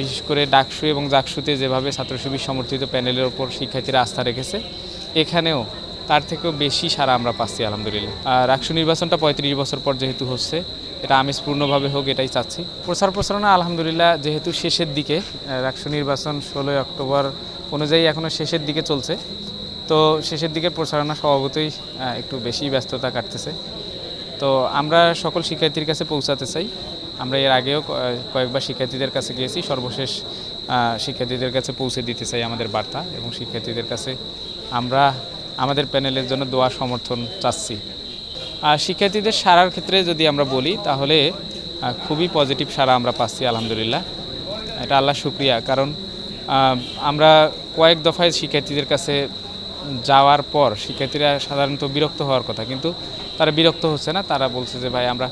বিশেষ করে ডাকসু এবং জাকসুতে যেভাবে ছাত্র শিবির সমর্থিত প্যানেলের ওপর শিক্ষার্থীরা আস্থা রেখেছে, এখানেও তার থেকেও বেশি সারা আমরা পাচ্ছি, আলহামদুলিল্লাহ। আর রাকসু নির্বাচনটা পঁয়ত্রিশ বছর পর যেহেতু হচ্ছে, এটা আমেজপূর্ণভাবে হোক, এটাই চাচ্ছি। প্রচার প্রচারণা, আলহামদুলিল্লাহ, যেহেতু শেষের দিকে রাকসু নির্বাচন ষোলোই অক্টোবর অনুযায়ী এখনও শেষের দিকে চলছে, তো শেষের দিকে প্রচারণা স্বভাবতই একটু বেশি ব্যস্ততা কাটতেছে। তো আমরা সকল শিক্ষার্থীর কাছে পৌঁছাতে চাই। আমরা এর আগেও কয়েকবার শিক্ষার্থীদের কাছে গিয়েছি। সর্বশেষ শিক্ষার্থীদের কাছে পৌঁছে দিতে চাই আমাদের বার্তা এবং শিক্ষার্থীদের কাছে আমরা আমাদের প্যানেলের জন্য দোয়া সমর্থন চাচ্ছি। আর শিক্ষার্থীদের সারার ক্ষেত্রে যদি আমরা বলি, তাহলে খুবই পজিটিভ সারা আমরা পাচ্ছি, আলহামদুলিল্লাহ। এটা আল্লাহ শুক্রিয়া। কারণ আমরা কয়েক দফায় শিক্ষার্থীদের কাছে যাওয়ার পর, শিক্ষার্থীরা সাধারণত বিরক্ত হওয়ার কথা, কিন্তু তারা বিরক্ত হচ্ছে না। তারা বলছে যে, ভাই, আমরা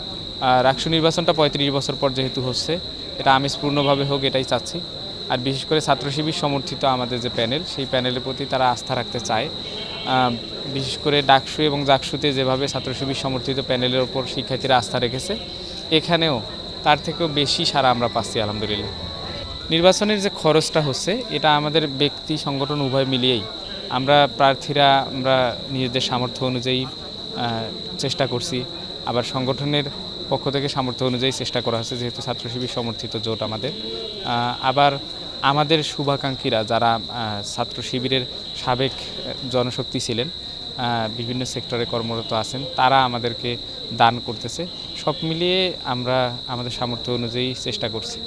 আহ, রাকসু নির্বাচনটা পঁয়ত্রিশ বছর পর যেহেতু হচ্ছে এটা আমেজপূর্ণভাবে হোক এটাই চাচ্ছি। আর বিশেষ করে ছাত্র শিবির সমর্থিত আমাদের যে প্যানেল সেই প্যানেলের প্রতি তারা আস্থা রাখতে চায়। বিশেষ করে ডাকসু এবং জাকসুতে যেভাবে ছাত্র শিবির সমর্থিত প্যানেলের ওপর শিক্ষার্থীরা আস্থা রেখেছে এখানেও তার থেকেও বেশি সারা আমরা পাচ্ছি আলহামদুলিল্লাহ। নির্বাচনের যে খরচটা হচ্ছে এটা আমাদের ব্যক্তি সংগঠন উভয় মিলিয়েই আমরা প্রার্থীরা আমরা নিজেদের সামর্থ্য অনুযায়ী চেষ্টা করছি। আবার সংগঠনের পক্ষ থেকে সামর্থ্য অনুযায়ী চেষ্টা করা হচ্ছে, যেহেতু ছাত্র শিবির সমর্থিত জোট আমাদের। আবার আমাদের শুভাকাঙ্ক্ষীরা যারা ছাত্র শিবিরের সাবেক জনশক্তি ছিলেন বিভিন্ন সেক্টরে কর্মরত আছেন, তারা আমাদেরকে দান করতেছে। সব মিলিয়ে আমরা আমাদের সামর্থ্য অনুযায়ী চেষ্টা করছি।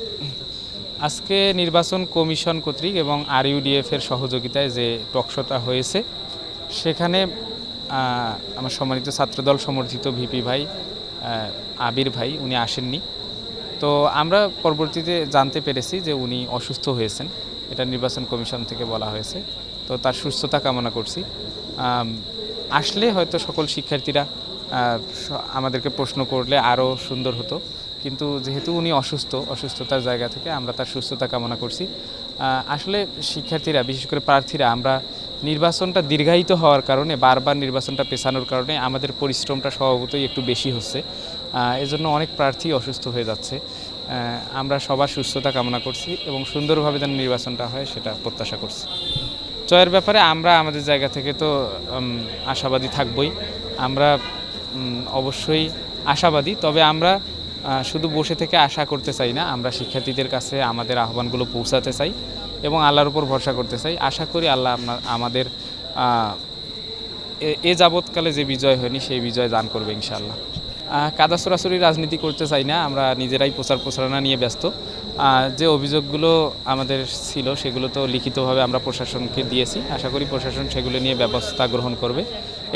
আজকে নির্বাচন কমিশন কর্তৃক এবং আরইউডিএফ এর সহযোগিতায় যে টকশোটা হয়েছে, সেখানে আমার সম্মানিত ছাত্রদল সমর্থিত ভিপি ভাই আবির ভাই, উনি আসেননি। তো আমরা পরবর্তীতে জানতে পেরেছি যে উনি অসুস্থ হয়েছেন। এটা নির্বাচন কমিশন থেকে বলা হয়েছে। তো তার সুস্থতা কামনা করছি। আসলে হয়তো সকল শিক্ষার্থীরা আমাদেরকে প্রশ্ন করলে আরও সুন্দর হতো। কিন্তু যেহেতু উনি অসুস্থ, অসুস্থতার জায়গা থেকে আমরা তার সুস্থতা কামনা করছি। আসলে শিক্ষার্থীরা, বিশেষ করে প্রার্থীরা, আমরা নির্বাচনটা দীর্ঘায়িত হওয়ার কারণে, বারবার নির্বাচনটা পেছানোর কারণে আমাদের পরিশ্রমটা স্বভাবতই একটু বেশি হচ্ছে। এজন্য অনেক প্রার্থী অসুস্থ হয়ে যাচ্ছে। আমরা সবার সুস্থতা কামনা করছি এবং সুন্দরভাবে যেন নির্বাচনটা হয় সেটা প্রত্যাশা করছি। জয়ের ব্যাপারে আমরা আমাদের জায়গা থেকে তো আশাবাদী থাকবই। আমরা অবশ্যই আশাবাদী। তবে আমরা শুধু বসে থেকে আশা করতে চাই না, আমরা শিক্ষার্থীদের কাছে আমাদের আহ্বানগুলো পৌঁছাতে চাই এবং আল্লাহর উপর ভরসা করতে চাই। আশা করি আল্লাহ আপনার আমাদের এ- যাবৎকালে যে বিজয় হয়নি, সেই বিজয় দান করবে ইনশাআল্লাহ। কাদা সরাসরি রাজনীতি করতে চাই না, আমরা নিজেরাই প্রচার প্রচারণা নিয়ে ব্যস্ত। যে অভিযোগগুলো আমাদের ছিল, সেগুলো তো লিখিতভাবে আমরা প্রশাসনকে দিয়েছি। আশা করি প্রশাসন সেগুলো নিয়ে ব্যবস্থা গ্রহণ করবে।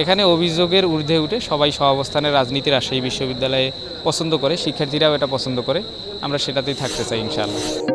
এখানে অভিযোগের ঊর্ধ্বে উঠে সবাই সহাবস্থানে রাজনীতি রাজশাহী বিশ্ববিদ্যালয়ে পছন্দ করে, শিক্ষার্থীরাও এটা পছন্দ করে। আমরা সেটাতেই থাকতে চাই, ইনশাআল্লাহ।